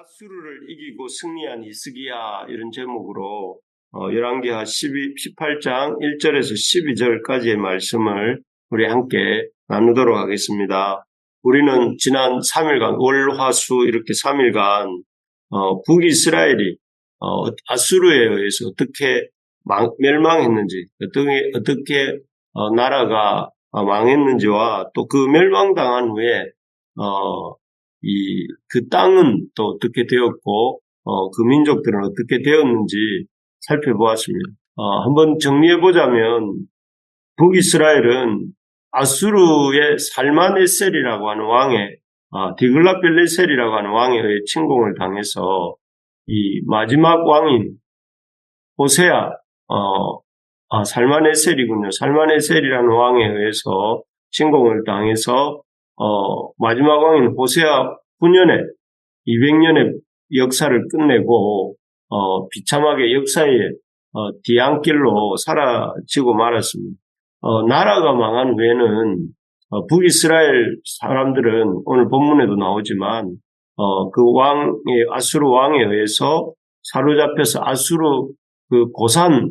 아수르를 이기고 승리한 이스기야 이런 제목으로 어, 열왕기하 12, 18장 1절에서 12절까지의 말씀을 우리 함께 나누도록 하겠습니다. 우리는 지난 3일간 월화수 이렇게 3일간 어, 북이스라엘이 어, 아수르에 의해서 어떻게 망- 멸망했는지 어떻게 어떻게 어, 나라가 어, 망했는지와 또 그 멸망당한 후에 어, 이 그 땅은 또 어떻게 되었고 어, 그 민족들은 어떻게 되었는지 살펴보았습니다. 어, 한번 정리해 보자면 북이스라엘은 아수르의 살마네셀이라고 하는 왕의 아, 디글라필레셀이라고 하는 왕에 의해 침공을 당해서 이 마지막 왕인 호세아 어, 아, 살마네셀이군요. 살마네셀이라는 왕에 의해서 침공을 당해서 어, 마지막 왕인 호세아 9년에 200년의 역사를 끝내고 어, 비참하게 역사의 어, 뒤안길로 사라지고 말았습니다. 어, 나라가 망한 후에는 어, 북이스라엘 사람들은 오늘 본문에도 나오지만 어, 그 왕의 아수르 왕에 의해서 사로잡혀서 아수르 그 고산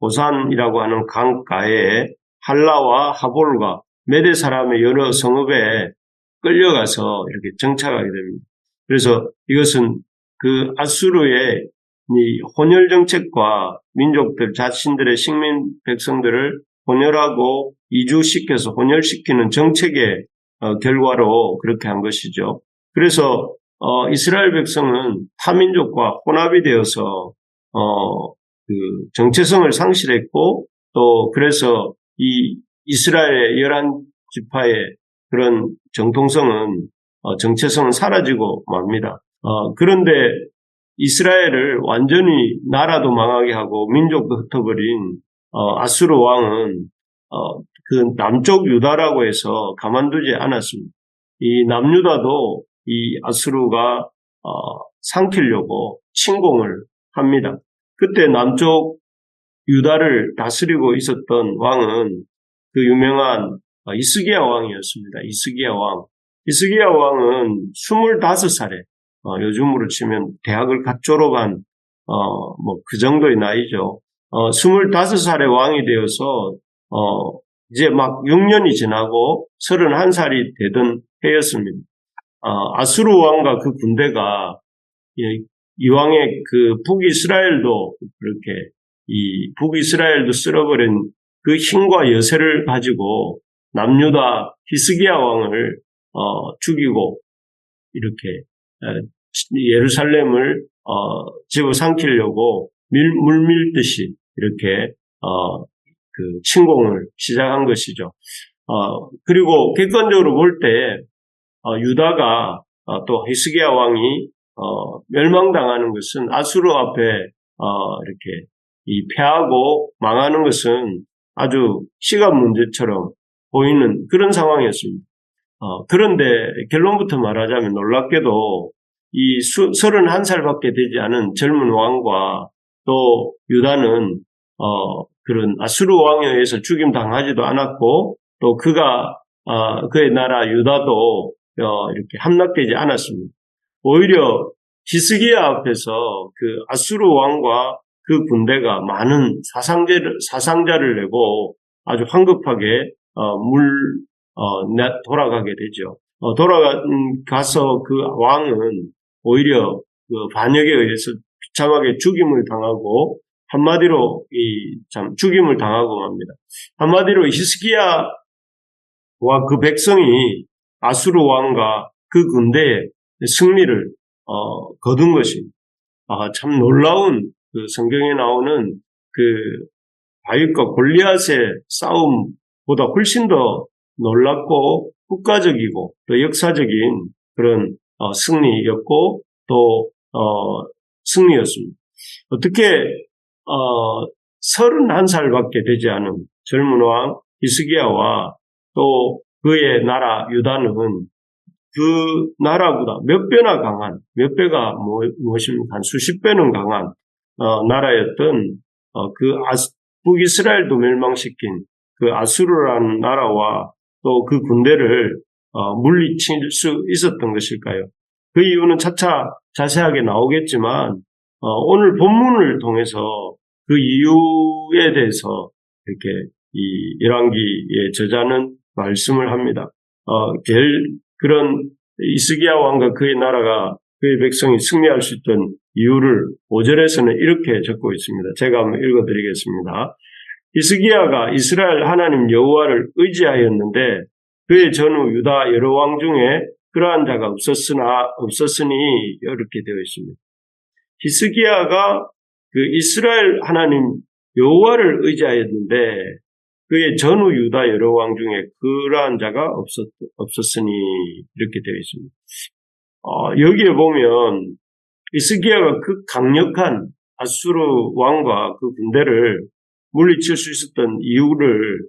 고산이라고 하는 강가에 할라와 하볼과 메대 사람의 여러 성읍에 끌려가서 이렇게 정착하게 됩니다. 그래서 이것은 그 아수르의 이 혼혈 정책과 민족들 자신들의 식민 백성들을 혼혈하고 이주시켜서 혼혈시키는 정책의 어, 결과로 그렇게 한 것이죠. 그래서 어, 이스라엘 백성은 타민족과 혼합이 되어서 어, 그 정체성을 상실했고 또 그래서 이 이스라엘의 열한 지파의 그런 정통성은 어, 정체성은 사라지고 맙니다. 어, 그런데 이스라엘을 완전히 나라도 망하게 하고 민족도 흩어버린 어, 아수르 왕은 어, 그 남쪽 유다라고 해서 가만두지 않았습니다. 이 남유다도 이 아수르가 어, 삼키려고 침공을 합니다. 그때 남쪽 유다를 다스리고 있었던 왕은 그 유명한 어, 이스기야 왕이었습니다. 이스기야 왕. 이스기야 왕은 25살에 어, 요즘으로 치면 대학을 갓 졸업한 어, 뭐 그 정도의 나이죠. 어, 25살의 왕이 되어서 어, 이제 막 6년이 지나고 31살이 되던 해였습니다. 어, 아수르 왕과 그 군대가 이, 이 왕의 그 북이스라엘도 그렇게 이 북이스라엘도 쓸어버린 그 힘과 여세를 가지고 남유다 히스기야 왕을 어, 죽이고 이렇게 에, 예루살렘을 어, 집어삼키려고 밀, 물밀듯이 이렇게 어, 그 침공을 시작한 것이죠. 어, 그리고 객관적으로 볼 때 유다가 어, 또 히스기야 왕이 어, 멸망당하는 것은 아수르 앞에 어, 이렇게 이 패하고 망하는 것은 아주 시간 문제처럼 보이는 그런 상황이었습니다. 어, 그런데 결론부터 말하자면 놀랍게도 이 수, 31살밖에 되지 않은 젊은 왕과 또 유다는 어, 그런 아수르 왕에 의해서 죽임 당하지도 않았고 또 그가 어, 그의 나라 유다도 어, 이렇게 함락되지 않았습니다. 오히려 히스기야 앞에서 그 아수르 왕과 그 군대가 많은 사상자를, 사상자를 내고 아주 황급하게 어, 물 어, 돌아가게 되죠. 어, 돌아가서 그 왕은 오히려 그 반역에 의해서 비참하게 죽임을 당하고 한마디로 이 참 죽임을 당하고 맙니다. 한마디로 히스기야와 그 백성이 아수르 왕과 그 군대의 승리를 어, 거둔 것입니다. 아, 참 놀라운 그 성경에 나오는 그 다윗과 골리앗의 싸움보다 훨씬 더 놀랍고 국가적이고 또 역사적인 그런 어, 승리였고 또 어, 승리였습니다. 어떻게 어, 31살밖에 되지 않은 젊은 왕 히스기야와 또 그의 나라 유다는 그 나라보다 몇 배나 강한 몇 배가 뭐, 무엇입니까? 한 수십 배는 강한 어, 나라였던 어, 그 아스, 북이스라엘도 멸망시킨 그 아수르라는 나라와 또 그 군대를 어, 물리칠 수 있었던 것일까요? 그 이유는 차차 자세하게 나오겠지만 어, 오늘 본문을 통해서 그 이유에 대해서 이렇게 이 열왕기의 저자는 말씀을 합니다. 어, 결, 그런 이스기야 왕과 그의 나라가 그의 백성이 승리할 수 있던 이유를 5절에서는 이렇게 적고 있습니다. 제가 한번 읽어드리겠습니다. 이스기야가 이스라엘 하나님 여호와를 의지하였는데 그의 전후 유다 여러 왕 중에 그러한 자가 없었으나 없었으니 이렇게 되어 있습니다. 히스기야가 그 이스라엘 하나님 여호와를 의지하였는데 그의 전후 유다 여러 왕 중에 그러한 자가 없었, 없었으니 이렇게 되어 있습니다. 어, 여기에 보면 이스기야가 그 강력한 아수르 왕과 그 군대를 물리칠 수 있었던 이유를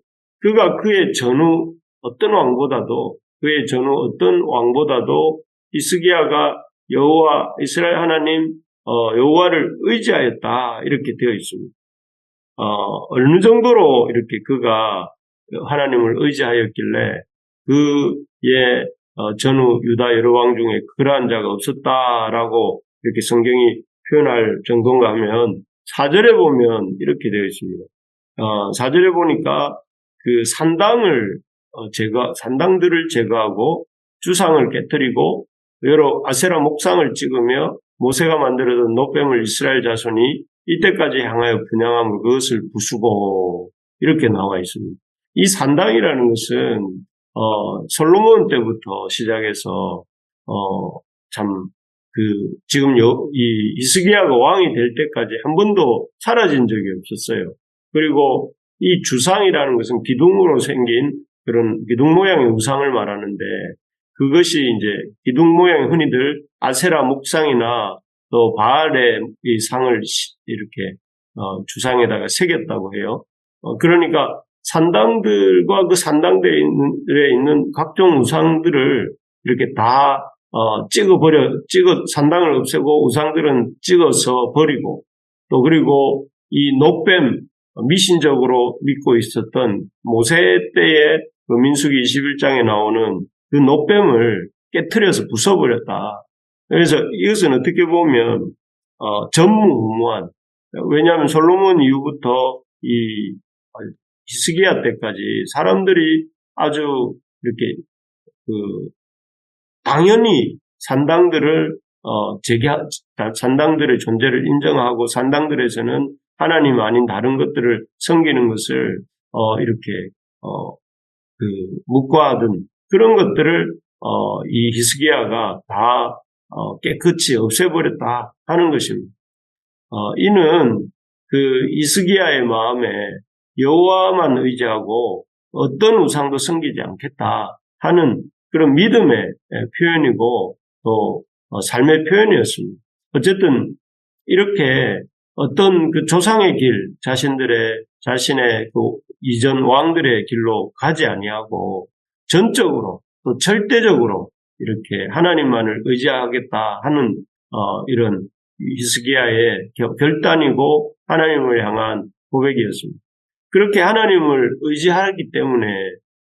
그가 그의 전후 어떤 왕보다도 그의 전후 어떤 왕보다도 이스기야가 여호와 이스라엘 하나님 어, 여호와를 의지하였다 이렇게 되어 있습니다. 어, 어느 정도로 이렇게 그가 하나님을 의지하였길래 그의 어, 전후 유다 여러 왕 중에 그러한 자가 없었다라고 이렇게 성경이 표현할 정도인가 하면 사절에 보면 이렇게 되어 있습니다. 어, 사절에 보니까 그 산당을 어, 제거 산당들을 제거하고 주상을 깨뜨리고 여러 아세라 목상을 찍으며 모세가 만들어둔 노뱀을 이스라엘 자손이 이때까지 향하여 분양함으로 그것을 부수고 이렇게 나와 있습니다. 이 산당이라는 것은 어, 솔로몬 때부터 시작해서 어, 참 그 지금 요, 이 이스기야가 왕이 될 때까지 한 번도 사라진 적이 없었어요. 그리고 이 주상이라는 것은 기둥으로 생긴 그런 기둥 모양의 우상을 말하는데 그것이 이제 기둥 모양 흔히들 아세라 목상이나 또 바알의 이 상을 이렇게 어, 주상에다가 새겼다고 해요. 어, 그러니까 산당들과 그 산당들에 있는, 각종 우상들을 이렇게 다 어, 찍어버려, 찍어, 산당을 없애고 우상들은 찍어서 버리고 또 그리고 이 노뱀, 미신적으로 믿고 있었던 모세 때의 그 민수기 21장에 나오는 그 노뱀을 깨뜨려서 부숴버렸다. 그래서 이것은 어떻게 보면 어, 전무후무한 왜냐하면 솔로몬 이후부터 이 히스기야 때까지 사람들이 아주 이렇게 그 당연히 산당들을 어, 제기 산당들의 존재를 인정하고 산당들에서는 하나님 아닌 다른 것들을 섬기는 것을 어, 이렇게 어, 그 묵과하던 그런 것들을 어, 이 히스기야가 다 어, 깨끗이 없애버렸다 하는 것입니다. 어, 이는 그 이스기야의 마음에 여호와만 의지하고 어떤 우상도 섬기지 않겠다 하는 그런 믿음의 표현이고 또 어, 삶의 표현이었습니다. 어쨌든 이렇게 어떤 그 조상의 길, 자신들의 자신의 그 이전 왕들의 길로 가지 아니하고 전적으로 또 절대적으로 이렇게 하나님만을 의지하겠다 하는 어, 이런 히스기야의 결단이고 하나님을 향한 고백이었습니다. 그렇게 하나님을 의지하기 때문에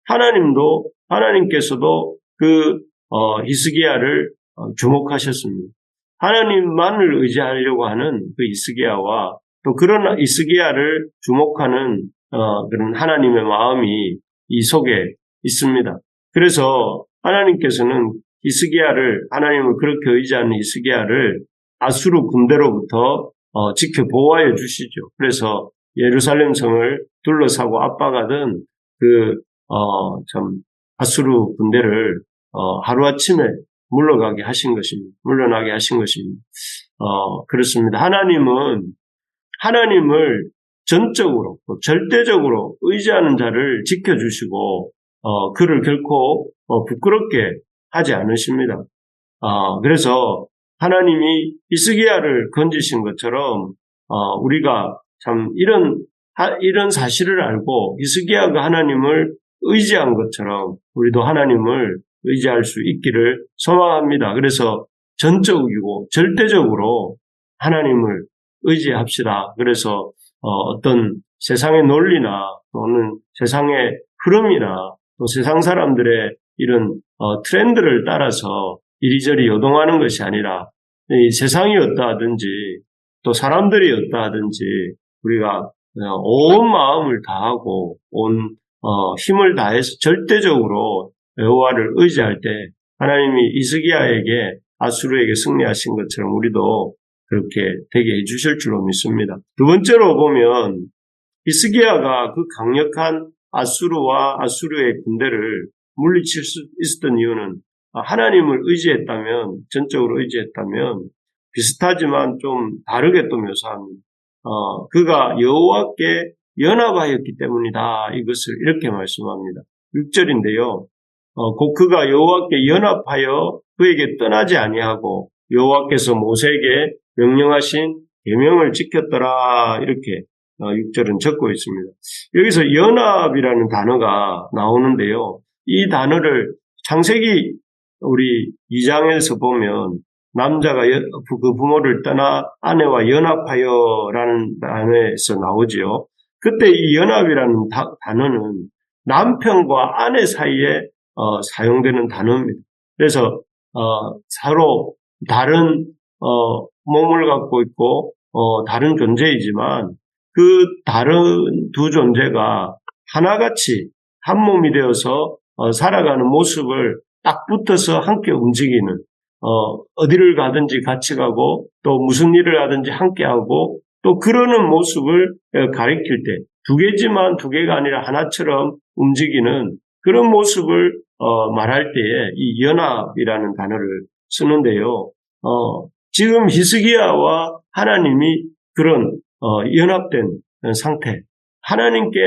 하나님도 하나님께서도 그 어, 히스기야를 어, 주목하셨습니다. 하나님만을 의지하려고 하는 그 이스기야와 또 그런 이스기야를 주목하는 어, 그런 하나님의 마음이 이 속에 있습니다. 그래서 하나님께서는 이스기야를 하나님을 그렇게 의지하는 이스기야를 아수르 군대로부터 어, 지켜 보호하여 주시죠. 그래서 예루살렘 성을 둘러싸고 압박하던 그참 어, 아수르 군대를 어, 하루 아침에 물러가게 하신 것입니다. 물러나게 하신 것입니다. 어, 그렇습니다. 하나님은 하나님을 전적으로 절대적으로 의지하는 자를 지켜주시고 어, 그를 결코 어, 부끄럽게 하지 않으십니다. 어, 그래서 하나님이 이스기야를 건지신 것처럼 어, 우리가 참 이런 이런 사실을 알고 이스기야가 하나님을 의지한 것처럼 우리도 하나님을 의지할 수 있기를 소망합니다. 그래서 전적이고 절대적으로 하나님을 의지합시다. 그래서 어, 떤 세상의 논리나 또는 세상의 흐름이나 또 세상 사람들의 이런 어, 트렌드를 따라서 이리저리 요동하는 것이 아니라 이 세상이 어떠 하든지 또 사람들이 어떠 하든지 우리가 온 마음을 다하고 온 어, 힘을 다해서 절대적으로 여호와를 의지할 때 하나님이 이스기야에게 아수르에게 승리하신 것처럼 우리도 그렇게 되게 해주실 줄로 믿습니다. 두 번째로 보면 이스기야가 그 강력한 아수르와 아수르의 군대를 물리칠 수 있었던 이유는 하나님을 의지했다면 전적으로 의지했다면 비슷하지만 좀 다르게 또 묘사합니다. 어, 그가 여호와께 연합하였기 때문이다. 이것을 이렇게 말씀합니다. 6절인데요. 어, 곧 그가 여호와께 연합하여 그에게 떠나지 아니하고 여호와께서 모세에게 명령하신 계명을 지켰더라. 이렇게 6절은 어, 적고 있습니다. 여기서 연합이라는 단어가 나오는데요. 이 단어를 창세기 우리 2장에서 보면 남자가 그 부모를 떠나 아내와 연합하여라는 단어에서 나오지요. 그때 이 연합이라는 단어는 남편과 아내 사이에 어, 사용되는 단어입니다. 그래서 어, 서로 다른 어, 몸을 갖고 있고 어, 다른 존재이지만 그 다른 두 존재가 하나같이 한 몸이 되어서 어, 살아가는 모습을 딱 붙어서 함께 움직이는 어, 어디를 가든지 같이 가고 또 무슨 일을 하든지 함께 하고 또 그러는 모습을 어, 가리킬 때 두 개지만 두 개가 아니라 하나처럼 움직이는 그런 모습을 어, 말할 때에 이 연합이라는 단어를 쓰는데요. 어, 지금 히스기야와 하나님이 그런 어, 연합된 상태, 하나님께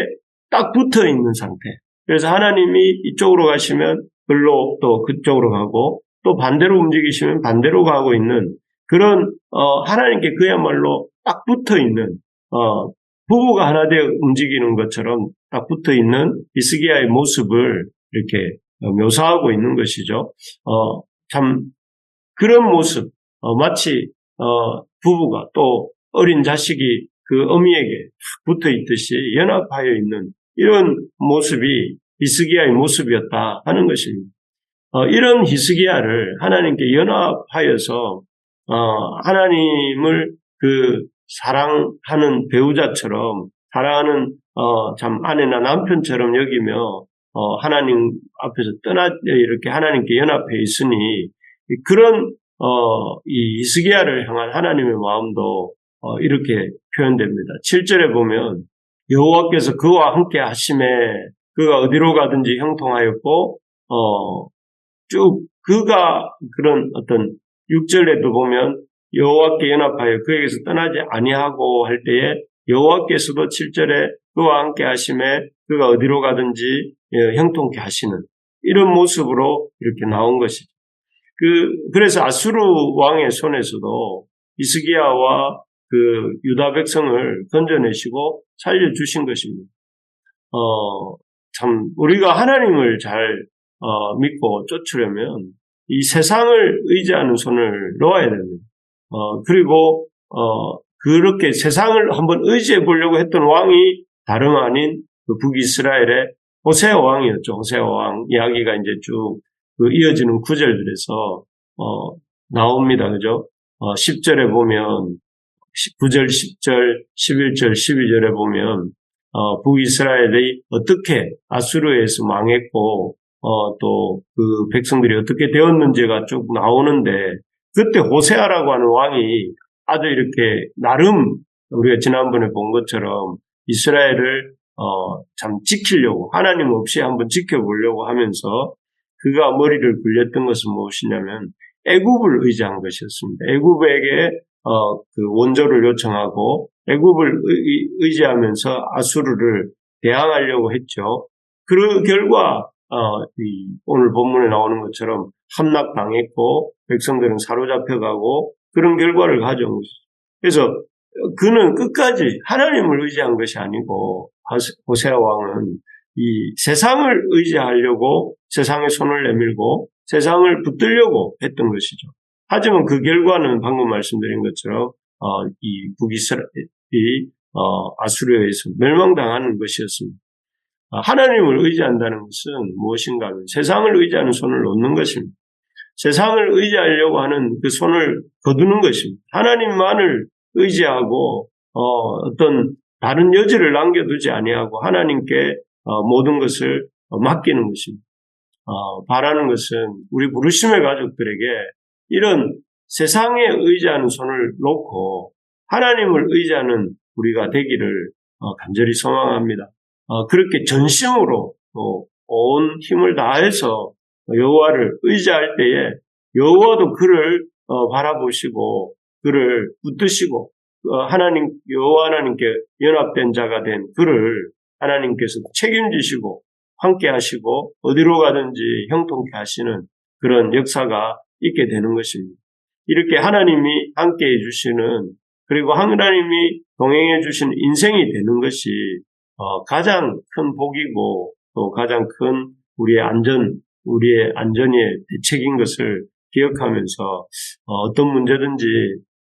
딱 붙어 있는 상태. 그래서 하나님이 이쪽으로 가시면 글로 또 그쪽으로 가고 또 반대로 움직이시면 반대로 가고 있는 그런 어, 하나님께 그야말로 딱 붙어 있는 어, 부부가 하나 되어 움직이는 것처럼 딱 붙어 있는 이스기야의 모습을 이렇게 묘사하고 있는 것이죠. 어, 참 그런 모습 어, 마치 어, 부부가 또 어린 자식이 그 어미에게 붙어 있듯이 연합하여 있는 이런 모습이 히스기야의 모습이었다 하는 것입니다. 어, 이런 히스기야를 하나님께 연합하여서 어, 하나님을 그 사랑하는 배우자처럼 사랑하는 어, 참 아내나 남편처럼 여기며 어, 하나님 앞에서 떠나 이렇게 하나님께 연합해 있으니 그런 어, 이 이스기야를 향한 하나님의 마음도 어, 이렇게 표현됩니다. 7절에 보면 여호와께서 그와 함께 하심에 그가 어디로 가든지 형통하였고 어, 쭉 그가 그런 어떤 6절에도 보면 여호와께 연합하여 그에게서 떠나지 아니하고 할 때에 여호와께서도 7절에 그와 함께 하심에 그가 어디로 가든지 예, 형통케 하시는 이런 모습으로 이렇게 나온 것이죠. 그 그래서 아수르 왕의 손에서도 이스기야와 그 유다 백성을 건져내시고 살려주신 것입니다. 어, 참, 우리가 하나님을 잘, 어, 믿고 쫓으려면 이 세상을 의지하는 손을 놓아야 됩니다. 어, 그리고, 어, 그렇게 세상을 한번 의지해 보려고 했던 왕이 다름 아닌 그 북이스라엘의 호세아 왕이었죠. 호세아 왕 이야기가 이제 쭉 그 이어지는 구절들에서, 어, 나옵니다. 그죠? 어, 10절에 보면 9절, 10절, 11절, 12절에 보면 어, 북이스라엘이 어떻게 아수르에서 망했고 어, 또 그 백성들이 어떻게 되었는지가 쭉 나오는데 그때 호세아라고 하는 왕이 아주 이렇게 나름 우리가 지난번에 본 것처럼 이스라엘을 어, 참 지키려고 하나님 없이 한번 지켜보려고 하면서 그가 머리를 굴렸던 것은 무엇이냐면 애굽을 의지한 것이었습니다. 애굽에게 어, 그 원조를 요청하고 애굽을 의지하면서 아수르를 대항하려고 했죠. 그 결과 어, 오늘 본문에 나오는 것처럼 함락당했고 백성들은 사로잡혀가고 그런 결과를 가져온 것이죠. 그래서 그는 끝까지 하나님을 의지한 것이 아니고 호세아 왕은 이 세상을 의지하려고 세상에 손을 내밀고 세상을 붙들려고 했던 것이죠. 하지만 그 결과는 방금 말씀드린 것처럼 어, 이 북이스라엘이 어, 아수르에서 멸망당하는 것이었습니다. 어, 하나님을 의지한다는 것은 무엇인가 하면 세상을 의지하는 손을 놓는 것입니다. 세상을 의지하려고 하는 그 손을 거두는 것입니다. 하나님만을 의지하고 어, 떤 다른 여지를 남겨두지 아니하고 하나님께 어, 모든 것을 어, 맡기는 것입니다. 어, 바라는 것은 우리 부르심의 가족들에게 이런 세상에 의지하는 손을 놓고 하나님을 의지하는 우리가 되기를 어, 간절히 소망합니다. 어, 그렇게 전심으로 또 온 힘을 다해서 여호와를 의지할 때에 여호와도 그를 어, 바라보시고 그를 붙드시고 어, 하나님 여호와 하나님께 연합된 자가 된 그를 하나님께서 책임지시고 함께 하시고 어디로 가든지 형통케 하시는 그런 역사가 있게 되는 것입니다. 이렇게 하나님이 함께 해 주시는 그리고 하나님이 동행해 주신 인생이 되는 것이 어, 가장 큰 복이고 또 가장 큰 우리의 안전, 우리의 안전의 대책인 것을 기억하면서 어, 떤 문제든지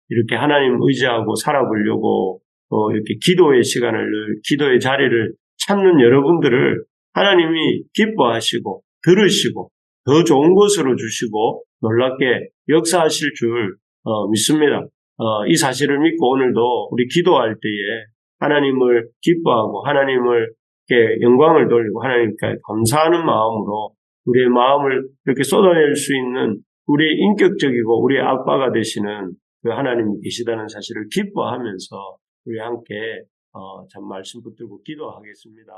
이렇게 하나님 의지하고 살아보려고 또 이렇게 기도의 시간을 기도의 자리를 찾는 여러분들을 하나님이 기뻐하시고 들으시고 더 좋은 것으로 주시고 놀랍게 역사하실 줄 어, 믿습니다. 어, 이 사실을 믿고 오늘도 우리 기도할 때에 하나님을 기뻐하고 하나님을 영광을 돌리고 하나님께 감사하는 마음으로 우리의 마음을 이렇게 쏟아낼 수 있는 우리의 인격적이고 우리의 아빠가 되시는 그 하나님이 계시다는 사실을 기뻐하면서 우리 함께 어, 참 말씀 붙들고 기도하겠습니다.